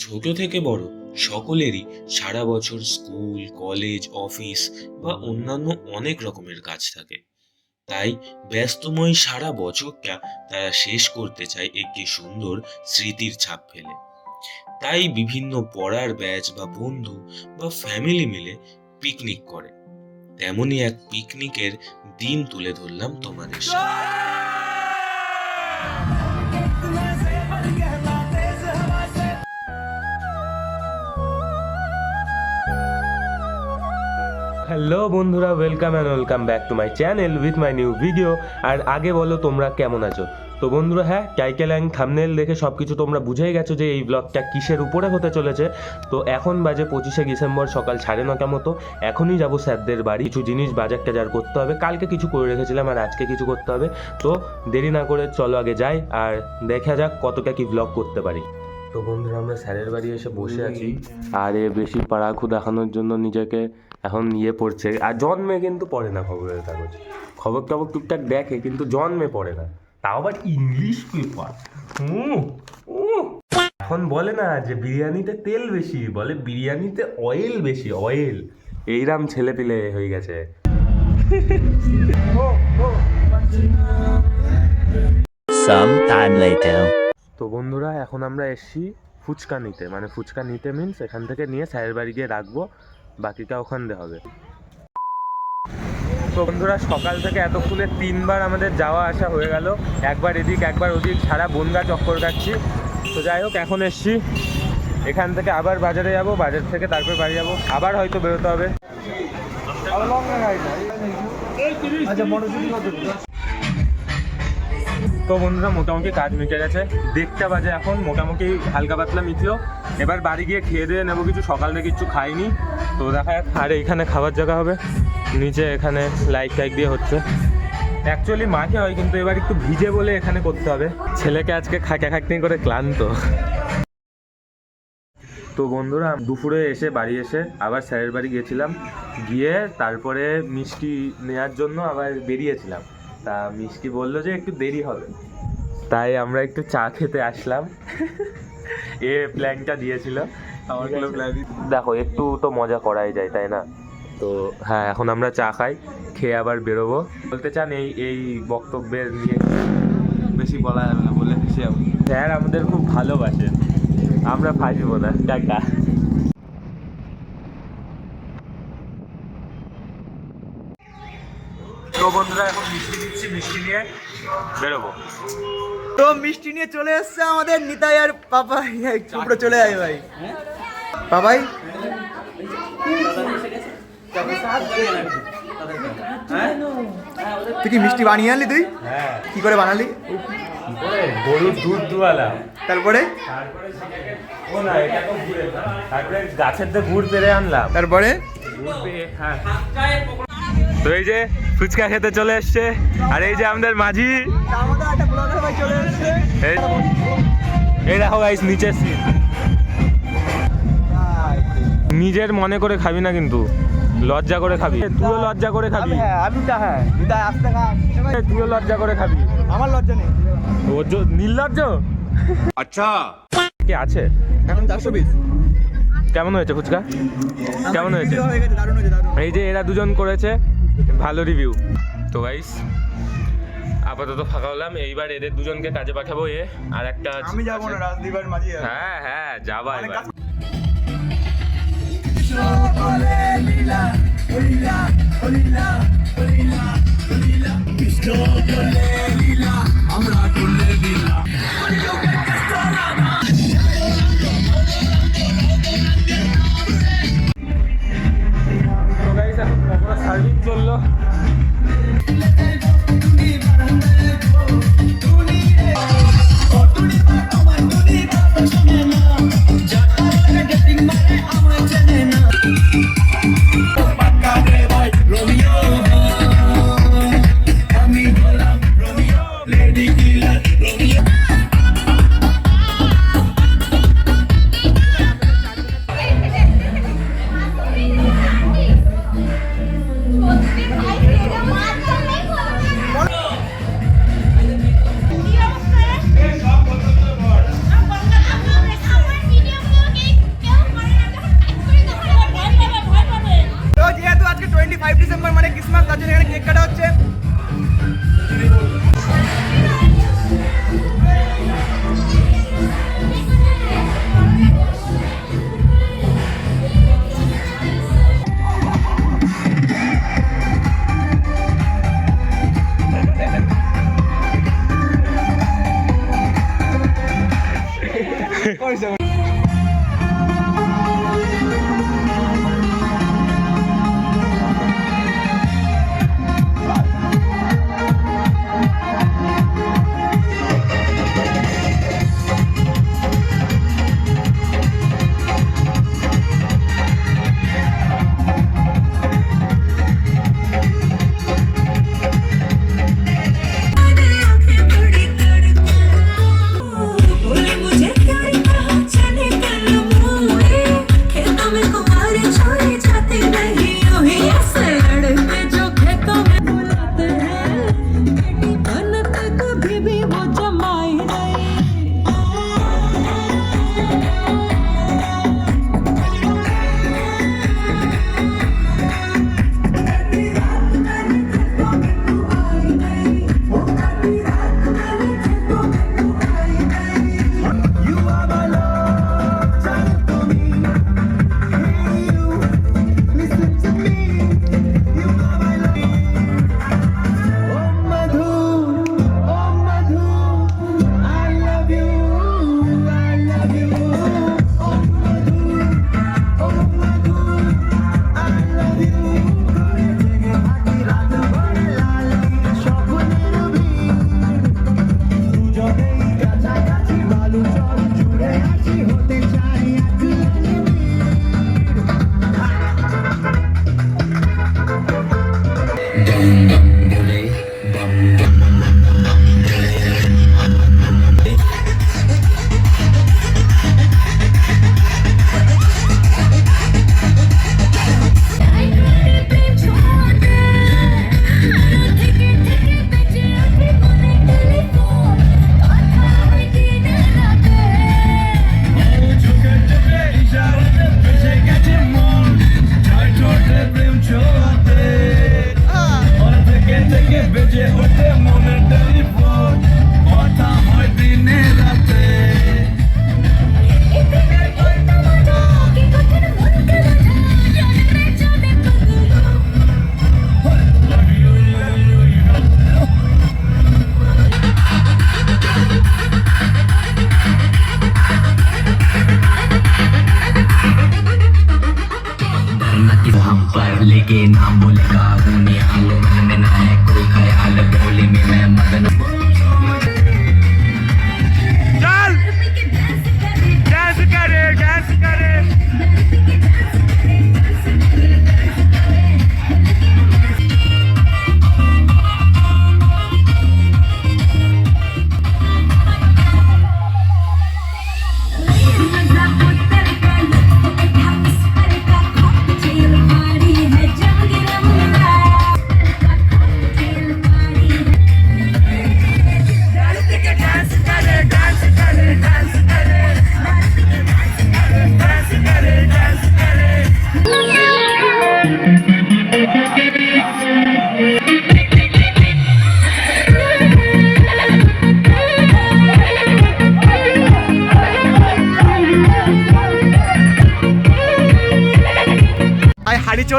ছোট থেকে বড় সকলেরই সারা বছর স্কুল, কলেজ, অফিস বা অন্যান্য অনেক রকমের কাজ থাকে। তাই ব্যস্তময় সারা বছরটা তারা শেষ করতে চায় একটি সুন্দর স্মৃতির ছাপ ফেলে। তাই বিভিন্ন পড়ার ব্যাচ বা বন্ধু বা ফ্যামিলি মিলে পিকনিক করে। তেমনই এক পিকনিকের দিন তুলে ধরলাম তোমাদের সামনে। হ্যালো বন্ধুরা welcome and welcome back to my channel with my new video আর আগে বলো তোমরা কেমন আছো? তো বন্ধুরা হ্যাঁ টাইটেল থামনেল দেখে সব কিছু তোমরা বুঝেই গেছো যে এই ব্লগটা কিসের উপরে হতে চলেছে। তো এখন বাজে পঁচিশে ডিসেম্বর, সকাল সাড়ে নটা মতো। এখনই যাব স্যারদের বাড়ি। কিছু জিনিস বাজার টাজার করতে হবে। কালকে কিছু করে রেখেছিলাম আর আজকে কিছু করতে হবে। তো দেরি না করে চলো আগে যাই আর দেখা যাক কতটা কি ব্লগ করতে পারি। তো বন্ধুরা, আমরা স্যারের বাড়ি এসে বসে আছি। আর এ বেশি পাড়াখু দেখানোর জন্য নিজেকে এখন ইয়ে পড়ছে। আর জন্মে কিন্তু পড়ে না খবরের কাগজ। খবর টবর টুকটাক দেখে কিন্তু জন্মে পড়ে না। তাও আবার ইংলিশ পেপার এখন বলে না যে বিরিয়ানিতে তেল বেশি বলে বিরিয়ানিতে অয়েল বেশি অয়েল এইরাম ছেলে পিলে হয়ে গেছে। তো বন্ধুরা এখন আমরা এসছি ফুচকা নিতে। মানে ফুচকা নিতে মিনস এখান থেকে নিয়ে স্যারের বাড়ি গিয়ে রাখব। বাকিটা ওখান দিয়ে হবে। তো বন্ধুরা, সকাল থেকে এতক্ষণে তিনবার আমাদের যাওয়া আসা হয়ে গেল। একবার এদিক, একবার ওদিক, সারা বনগা চক্কর কাটছি। তো যাই হোক, এখন এসছি। এখান থেকে আবার বাজারে যাব, বাজার থেকে তারপর বাড়ি যাব। আবার হয়তো বেরোতে হবে। তো বন্ধুরা, মোটামুটি কাজ মিটে গেছে। দেখতে বাজে এখন, মোটামুটি হালকা পাতলা মিটলো। এবার বাড়ি গিয়ে খেয়ে দিয়ে নেব কিছু, সকাল কিছু খাইনি। তো দেখা যাক। আর এখানে খাবার জায়গা হবে। নিচে এখানে লাইট টাইট দিয়ে হচ্ছে। অ্যাকচুয়ালি মাকে হয়, কিন্তু এবার একটু ভিজে বলে এখানে করতে হবে। ছেলেকে আজকে খাটা খাটনি করে ক্লান্ত। তো বন্ধুরা, দুপুরে এসে বাড়ি এসে আবার স্যারের বাড়ি গিয়েছিলাম। গিয়ে তারপরে মিষ্টি নেওয়ার জন্য আবার বেরিয়েছিলাম। তা মিষ্টি বলল যে একটু দেরি হবে। তাই আমরা একটু চা খেতে আসলাম। এ প্ল্যানটা দিয়েছিল। দেখো একটু তো মজা করাই যায় তাই না? তো হ্যাঁ এখন আমরা চা খাই খেয়ে আবার বেরোবো। বলতে চান এই এই বক্তব্যের নিয়ে বেশি বলা যাবে না বলে হেসে স্যার আমাদের খুব ভালোবাসেন আমরা ফাঁসবো না টাকা। তো বন্ধুরা এখন মিষ্টি মিষ্টি নিয়ে বেরোবো। তো মিষ্টি নিয়ে চলে এসছে আমাদের নিতাই আর পাপাই। উপরে চলে আয় ভাই। পাপাই? তুই কি মিষ্টি বানিয়ে আনলি তুই? হ্যাঁ। কি করে বানালি? গরুর দুধ দুয়ালা। তারপরে? গাছের তো গুড় পেরে আনলাম। তারপরে? হ্যাঁ। তো এই যে ফুচকা খেতে চলে এসছে। আর এই যে আমাদের মাঝি। এই দেখো গাইস নিচের সিট নিজের মনে করে খাবি না কিন্তু। লজ্জা করে খাবি। তুইও লজ্জা করে খাবি। হ্যাঁ আমি তা হ্যাঁ তুইও লজ্জা করে খাবি। আমার লজ্জা নেই। ওর নির্লজ্জ? আচ্ছা। কি আছে? এখন চারশো বিশ কেমন হয়েছে ফুচকা? কেমন হয়েছে? হয়ে গেছে দারুণ হয়েছে দারুণ। এই যে এরা দুজন করেছে। ভালো রিভিউ তো গাইস আপাতত ফাঁকা হলাম। এইবার এদের দুজনকে কাজে পাঠাবো এ। আর একটা আমি যাব না রাজদীপের মাঝে হ্যাঁ হ্যাঁ যাবা এবার। তো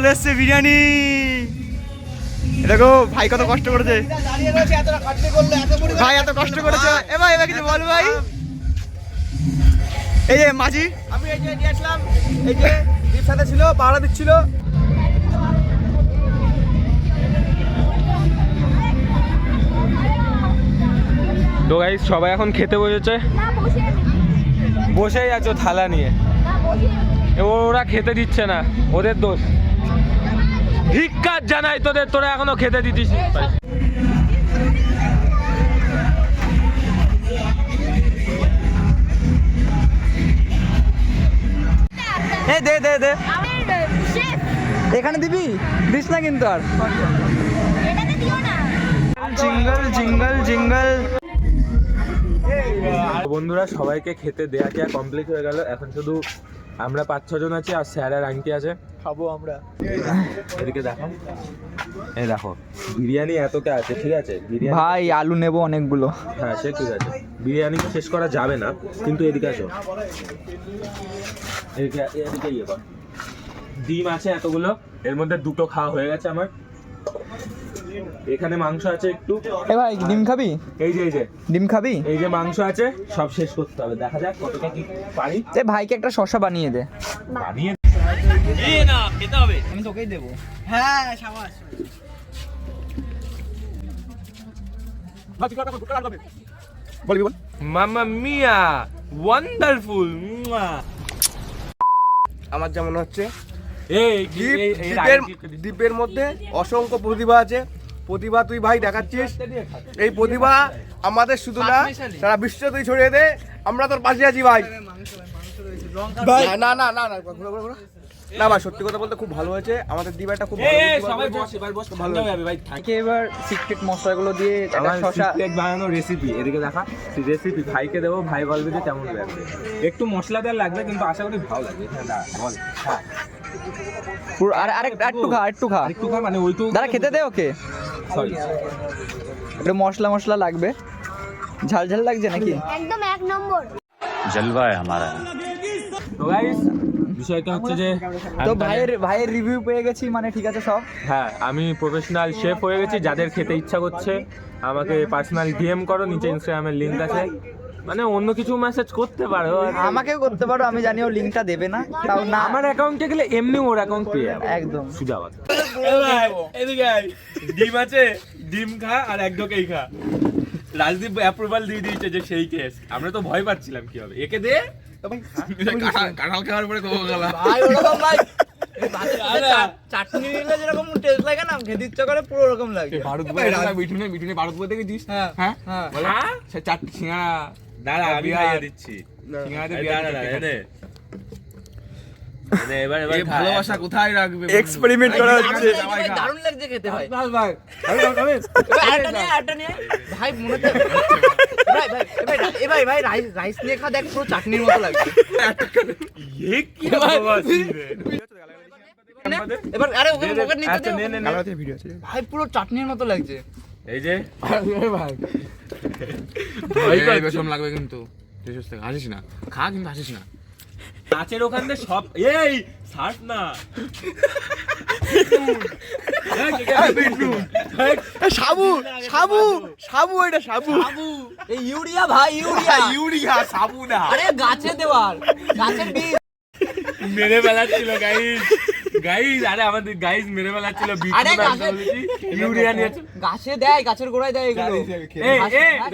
চলে এসছে বিরিয়ানি। দেখো ভাই কত কষ্ট করেছে। ভাই এত কষ্ট করেছে। এ ভাই এবার কিছু বল ভাই। এই যে মাঝি। আমি এই যে আসলাম এই যে দীপ সাথে ছিল পাহাড়া দিচ্ছিল। তো গাইস সবাই এখন খেতে বসেছে। বসেই আছো থালা নিয়ে। ওরা খেতে দিচ্ছে না ওদের দোষ। ধিক্কার জানাই তোদের তোরা এখনও খেতে দিতিস নি। দে দে দে। এখানে দিবি? দিস না কিন্তু আর। এটাতে দিও না জিঙ্গল জিঙ্গল জিঙ্গল। বন্ধুরা সবাইকে খেতে দেয়া টেয়া কমপ্লিট হয়ে গেল। এখন শুধু আমরা পাঁচ ছজন আছি আর স্যার আর আংটি আছে। খাব আমরা। এদিকে দেখো। এই দেখো বিরিয়ানি এতটা আছে ঠিক আছে? বিরিয়ানি ভাই আলু নেব অনেকগুলো। হ্যাঁ সে ঠিক আছে। বিরিয়ানি শেষ করা যাবে না কিন্তু এদিকে আসো। এদিকে এদিকে ইয়ে কর। ডিম আছে এতগুলো এর মধ্যে দুটো খাওয়া হয়ে গেছে আমার। এখানে মাংস আছে একটু। এ ভাই ডিম খাবি? এই যে এই যে। ডিম খাবি? এই যে মাংস আছে সব শেষ করতে হবে। দেখা যাক কতটা কি পারি। এ ভাইকে একটা শশা বানিয়ে দে। বানিয়ে আমি তোকেই দেবো। হ্যাঁ সাবাস। বলবি বল। মামা মিয়া ওয়ান্ডারফুল আমার যেমন হচ্ছে এই। দ্বীপের মধ্যে অসংখ্য প্রতিভা আছে। প্রতিভা তুই ভাই দেখাচ্ছিস? এই প্রতিভা আমাদের শুধু না সারা বিশ্ব তুই ছড়িয়ে দে আমরা তোর পাশে আছি ভাই। না না না না ঘুরো, ঘুরো, ঘুরো। না ভাই সত্যি কথা বলতে খুব ভালো হয়েছে। আমাদের দ্বীপ একটা খুব ভালো। এবার হয়ে ভাইকে সিক্রেট মশলাগুলো দিয়ে শশা বানানো রেসিপি এদিকে দেখা রেসিপি ভাইকে দেবো ভাই বলবে যে কেমন লাগবে। একটু মশলাদার লাগবে কিন্তু আশা করি ভালো লাগবে। হ্যাঁ বল। আর আরেক একটু খা একটু খা। একটু খা মানে ওই তো দাঁড়া খেতে দে ওকে। সরি একটু মশলা মশলা লাগবে। ঝাল ঝাল লাগছে নাকি? একদম এক নম্বর। জলবা আমারা। তো গাইস বিষয়টা হচ্ছে যে তো ভাইয়ের ভাইয়ের রিভিউ পেয়ে গেছি মানে ঠিক আছে সব? হ্যাঁ আমি প্রফেশনাল শেফ হয়ে গেছি যাদের খেতে ইচ্ছা করছে আমাকে পার্সোনাল ডিএম করো নিচে ইনস্টাগ্রামের লিংক আছে। মানে অন্য কিছু মেসেজ করতে পারো। আমাকেও করতে পারো আমি জানি ও লিংকটা দেবে না তাও না। আমার অ্যাকাউন্টে গেলে এমনি ওর অ্যাকাউন্ট পেয়ে একদম। সুজাবাদ। এদিকে ডিম আছে ডিম খা আর এক ঢোকেই খা। রাজদীপ অ্যাপ্রুভাল দিয়ে দিয়েছে যে সেই কেস আমরা তো ভয় পাচ্ছিলাম কি হবে। একে দে। কাঁঠাল খাওয়ার পরে ভাই ওরকম ভাই। চাটনি নিলে যেরকম টেস্ট লাগে না খেতে ইচ্ছা করে পুরো ওরকম লাগে। ভারত মিঠুনে মিঠুনে ভারত বই দেখেছিস? হ্যাঁ হ্যাঁ? হ্যাঁ। বলে, চারটি দাঁড়া আমি দিচ্ছি বিহার দাঁড়া, দাঁড়া, খেতে এনে। এনে, এবার এবার এই খা, ভালোবাসা কোথায় রাখবে এক্সপেরিমেন্ট করা হচ্ছে ভাই, দারুণ লাগছে খেতে ভাই ভাই ভাই আটা নিয়ে আটা নিয়ে ভাই মনে ভাই ভাই ভাই ভাই ভাই রাইস রাইস নিয়ে খা দেখ পুরো চাটনির মতো লাগছে এ কি এবার আরে ওকে দে, দে, ওকে নিতে আচ্ছা, দে নে, নে। ভিডিও আছে ভাই পুরো চাটনির মতো লাগছে এই যে ভাই। বেশম লাগবে কিন্তু তুই সুস্থ হাসিস না খা কিন্তু হাসিস না নাচের ওখান থেকে সব এই শার্ট না। সাবু সাবু সাবু এটা সাবু। এই ইউরিয়া ভাই ইউরিয়া। ইউরিয়া সাবু না। আরে গাছে দেওয়ার গাছের বীজ। মেরে বেলাচ্ছিল গাইস গাইস আরে আমাদের গাইস মেরে আরে গাছের ইউরিয়া নিয়ে গাছে দেয় গাছের গোড়ায় দেয় এগুলো।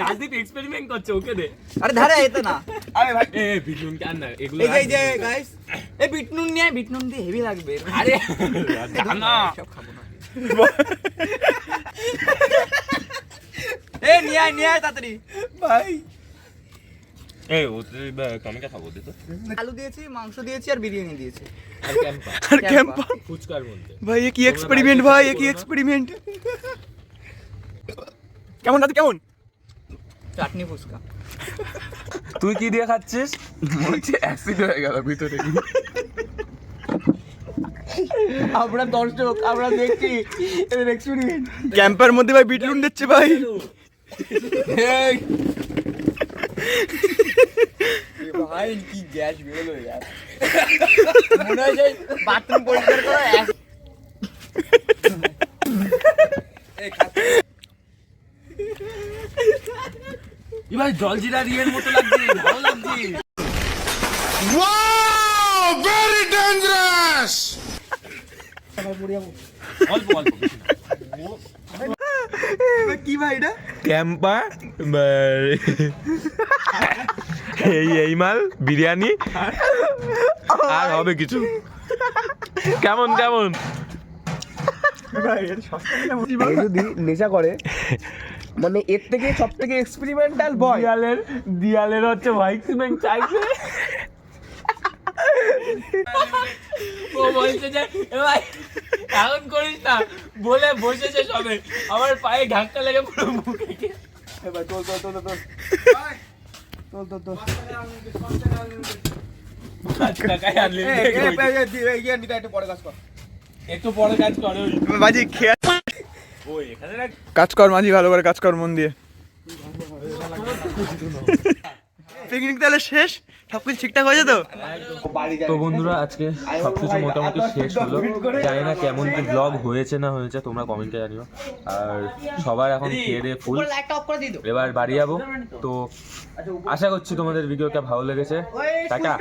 রাজদীপ এক্সপেরিমেন্ট করছে ওকে দে। আরে ধারে এতে না। আরে ভাই। এ বিজুন কে আন না এগুলো এই যে গাইস এই বিটনুন নিয়ে বিটনুন দিয়ে হেভি লাগবে। আরে না সব খাব না। এ নিয়ে নিয়ে তাড়াতাড়ি। ভাই এই ও কামিকা খাব দে তো আলু দিয়েছি মাংস দিয়েছি আর বিরিয়ানি দিয়েছি। আর ক্যাম্পা। ফুচকার মধ্যে। ভাই এ কি এক্সপেরিমেন্ট ভাই এ কি এক্সপেরিমেন্ট কেমন দাদু কেমন? চাটনি ফুচকা। তুই কি দিয়ে খাচ্ছিস? আমরা দর্শক আমরা দেখছি এদের এক্সপেরিমেন্ট ক্যাম্পের মধ্যে ভাই বিটলুন দিচ্ছে ভাই। ভাই কি গ্যাস বেরোলো মনে হয় যে বাথরুম পরিষ্কার করা এক ভাই জল জিরা রিয়ের মতো লাগছে ভালো লাগছে। অল্প অল্প কি ভাই এটা? ক্যাম্পা এই এই মাল বিরিয়ানি আর হবে কিছু। কেমন কেমন? যদি নেশা করে মানে এর থেকে সব থেকে এক্সপেরিমেন্টাল বয় দিয়ালের দিয়ালের হচ্ছে হোয়াইট সিমেন্ট চাইছে। ও বলছে যে ভাই এখন করিস না বলে বসেছে সবে। আমার পায়ে ধাক্কা লেগে পুরো মুখে গিয়ে- ভাই তোল তোল তোল তোল তোল তোল। কাজ কর মাঝি ভালো করে কাজ কর মন দিয়ে। পিকনিক তাহলে শেষ? সবকিছু ঠিকঠাক হয়েছে তো? তো বন্ধুরা, আজকে সবকিছু মোটামুটি শেষ হলো। জানি না কেমন কি ব্লগ হয়েছে না হয়েছে, তোমরা কমেন্টে জানিও। আর সবার এখন খেয়ে ফুল এবার বাড়ি যাব। তো আশা করছি তোমাদের ভিডিওটা ভালো লেগেছে। টাটা।